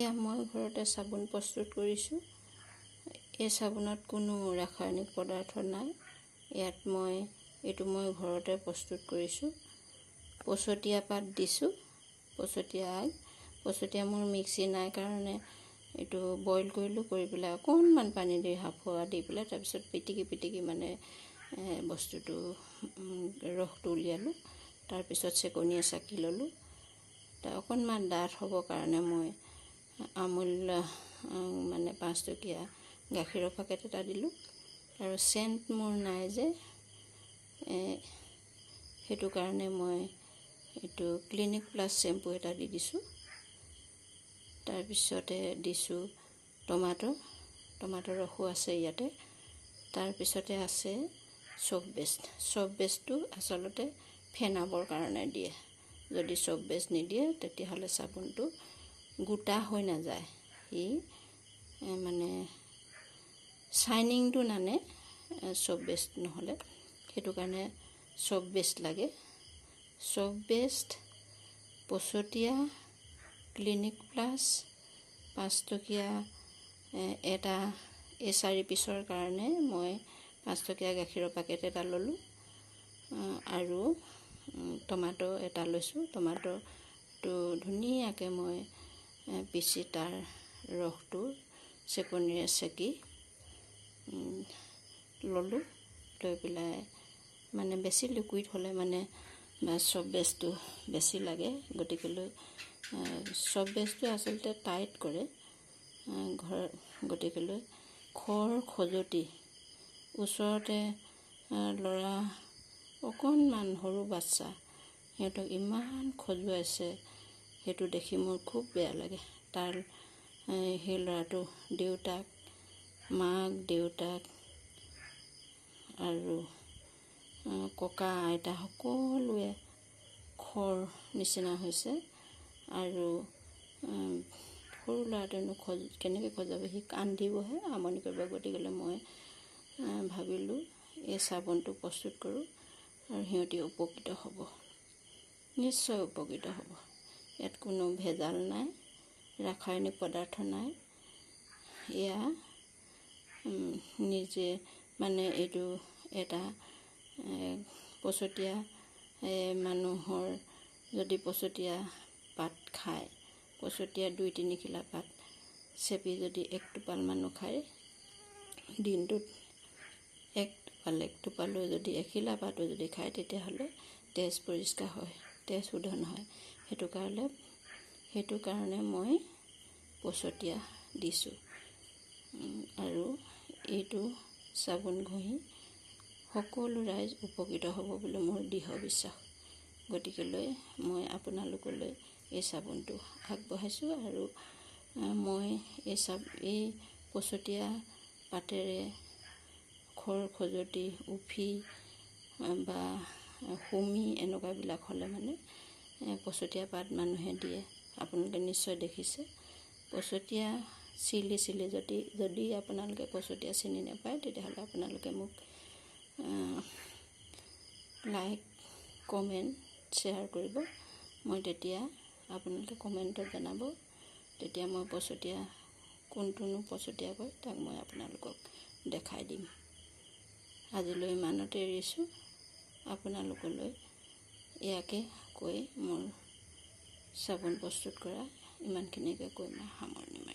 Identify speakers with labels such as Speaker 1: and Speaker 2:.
Speaker 1: এয়া মই ঘৰতে চাবোন প্ৰস্তুত কৰিছোঁ। এই চাবোনত কোনো ৰাসায়নিক পদাৰ্থ নাই। ইয়াত মই এইটো মই ঘৰতে প্ৰস্তুত কৰিছোঁ। পচতীয়া পাত দিছোঁ পচতীয়া আগ। পচতীয়া মোৰ মিক্সি নাই কাৰণে এইটো বইল কৰিলোঁ কৰি পেলাই অকণমান পানী দি হাফুৱা দি পেলাই তাৰপিছত পিটিকি পিটিকি মানে বস্তুটো ৰসটো উলিয়ালোঁ। তাৰপিছত চেকনিয়ে চাকি ল'লোঁ। অকণমান ডাঠ হ'বৰ কাৰণে মই আমুল মানে পাঁচটকীয়া গাখীৰৰ পেকেট এটা দিলোঁ। আৰু চেণ্ট মোৰ নাই যে। সেইটো কাৰণে মই এইটো ক্লিনিক প্লাছ চেম্পু এটা দি দিছোঁ। তাৰপিছতে দিছোঁ টমাটো টমাটৰ ৰসো আছে ইয়াতে। তাৰপিছতে আছে চপ বেষ্ট চপ বেষ্টটো আচলতে ফেনাবৰ কাৰণে দিয়ে। যদি চপ বেষ্ট নিদিয়ে তেতিয়াহ'লে চাবোনটো গোটা হৈ নাযায়। ই মানে চাইনিংটো নানে চব বেষ্ট নহ'লে। সেইটো কাৰণে চব বেষ্ট লাগে। চব বেষ্ট পচতীয়া ক্লিনিক প্লাছ পাঁচটকীয়া এটা এই চাৰি পিছৰ কাৰণে মই পাঁচটকীয়া গাখীৰৰ পেকেট এটা ল'লোঁ। আৰু টমাটো এটা লৈছোঁ। টমাটোটো ধুনীয়াকৈ মই পিচি তাৰ ৰসটো চেকনিৰে চেকি ল'লোঁ। লৈ পেলাই মানে বেছি লিকুইড হ'লে মানে চব বেজটো বেছি লাগে। গতিকেলৈ চব বেজটো আচলতে টাইট কৰে। ঘৰ গতিকেলৈ খৰ খজুৱতি ওচৰতে ল'ৰা অকণমান সৰু বাচ্চা সিহঁতক ইমান খজুৱাইছে। সেইটো দেখি মোৰ খুব বেয়া লাগে। তাৰ সেই ল'ৰাটো দেউতাক মাক দেউতাক আৰু ককা আইতা সকলোৱে খৰ নিচিনা হৈছে আৰু সৰু ল'ৰাটোনো খজ কেনেকৈ খজাব? সি কান্দিবহে আমনি কৰিব। গতিকেলৈ মই ভাবিলোঁ এই চাবোনটো প্ৰস্তুত কৰোঁ আৰু সিহঁতি উপকৃত হ'ব। নিশ্চয় উপকৃত হ'ব। ইয়াত কোনো ভেজাল নাই ৰাসায়নিক পদাৰ্থ নাই। এয়া নিজে মানে এইটো এটা পচতীয়া মানুহৰ যদি পচতীয়া পাত খায় পচতীয়া দুই তিনিখিলা পাত চেপি যদি এক টোপাল মানুহ খায় দিনটোত এক টোপাল এক টোপালৈ যদি এখিলা পাতো যদি খায় তেতিয়াহ'লে তেজ পৰিষ্কাৰ হয় তেজ শোধন হয়। সেইটো কাৰণে সেইটো কাৰণে মই পচতীয়া দিছোঁ। আৰু এইটো চাবোন ঘঁহি সকলো ৰাইজ উপকৃত হ'ব বুলি মোৰ দৃঢ় বিশ্বাস। গতিকেলৈ মই আপোনালোকলৈ এই চাবোনটো আগবঢ়াইছোঁ আৰু মই এই চাব এই পচতীয়া পাতেৰে খৰ খজুৱতি উফি বা হুমি এনেকুৱাবিলাক হ'লে মানে পচতীয়া পাত মানুহে দিয়ে। আপোনালোকে নিশ্চয় দেখিছে। পচতীয়া চিলি চিলি যদি যদি আপোনালোকে পচতীয়া চিনি নাপায় তেতিয়াহ'লে আপোনালোকে মোক লাইক কমেণ্ট শ্বেয়াৰ কৰিব। মই তেতিয়া আপোনালোকে কমেণ্টত জনাব তেতিয়া মই পচতীয়া কোনটোনো পচতীয়া কয় তাক মই আপোনালোকক দেখাই দিম। আজিলৈ ইমানতে এৰিছোঁ। আপোনালোকলৈ ইয়াকে কৈ মোৰ চাবোন প্ৰস্তুত কৰা ইমানখিনিকে কৈ মই সামৰিছোঁ